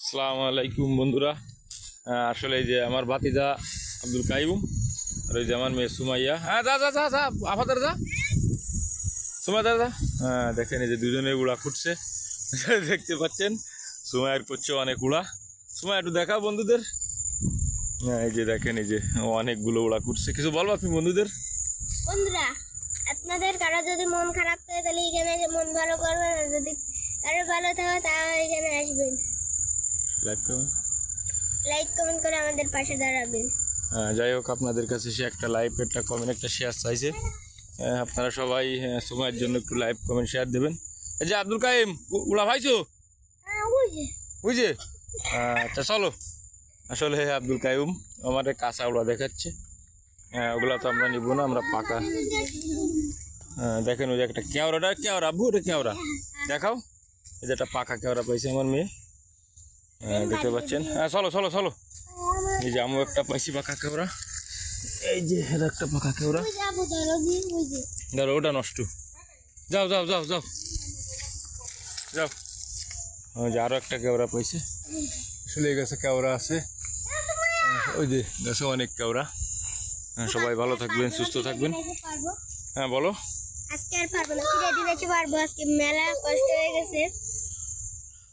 আসসালামু আলাইকুম বন্ধুরা। আসলে এই যে আমার ভাতিজা আব্দুল কাইম আর ওই যে আমার মেয়ে সুমাইয়া। হ্যাঁ যা যা যা যা আফাদার যা। সুমাই দাদা হ্যাঁ দেখেন এই যে দুজনে উড়া খুঁটছে দেখতে পাচ্ছেন, সুমাইয়ের করছে অনেক উড়া। সুমাই একটু দেখাও বন্ধুদের। হ্যাঁ এই যে দেখেন, এই যে অনেকগুলো উড়া খুঁটছে কিছু বলব আপনি বন্ধুদের? বন্ধুরা, আপনাদের কারও যদি মন খারাপ থাকে, তাহলে এখানে মন ভালো করবেন, আর যদি কারও ভালো থাকে, তাহলে এখানে আসবেন। লাইভ করুন লাইক কমেন্ট করে আমাদের পাশে দাঁড়াবেন। আহ, যাই হোক আপনাদের কাছে সে একটা লাইভ একটা কমেন্ট একটা শেয়ার চাইছে। আহ, আপনারা সবাই আহ, সময়ের জন্য একটু লাইভ কমেন্ট শেয়ার দেবেন। এই যে আব্দুল কাইম উড়া ভাইছো হ্যাঁ বুঝে আচ্ছা চলো। আসলে আব্দুল কাইম আমাদের কাঁচা উড়া দেখাচ্ছে। হ্যাঁ ওগুলা তো আমরা নিব না আমরা পাকা। হ্যাঁ, দেখেন ওই যে একটা কেওড়াটা কেওড়া আব্বু ওটা কেওড়া। দেখাও। এই যে একটা পাকা কেওড়া পাইছে আমার মেয়ে। হ্যাঁ, দেখতে পাচ্ছেন? হ্যাঁ চলো চলো চলো। এই যে আমিও একটা পাইছি পাকা কেওড়া। এই যে একটা পাকা কেওড়া। ধরো ওটা নষ্ট। যাও যাও যাও যাও। যাও। ওই যে আরও একটা কেওড়া পাইছে। আসলে এই গাছে কেওড়া আছে। ওই যে গাছে অনেক কেওড়া। হ্যাঁ সবাই ভালো থাকবেন সুস্থ থাকবেন। হ্যাঁ বলো। আজকে আর পারব না ফিরে এসে পারব। আজকে মেলা কষ্ট হয়ে গেছে।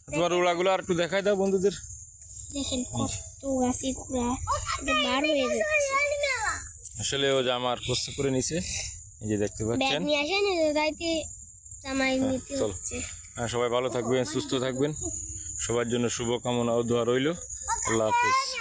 তোমার ওড়াগুলো আর একটু দেখাই দাও বন্ধুদের। দেখেন কত গাছে ঘোড়া বার হয়ে যাচ্ছে আসলে ও যে আমার কষ্ট করে নিছে এই যে দেখতে পাচ্ছেন। নিয়ে আসেন তাইতে জামাই নিতে হচ্ছে। হ্যাঁ সবাই ভালো থাকবেন সুস্থ থাকবেন। সবার জন্য শুভকামনা ও দোয়া রইল। আল্লাহ হাফিজ।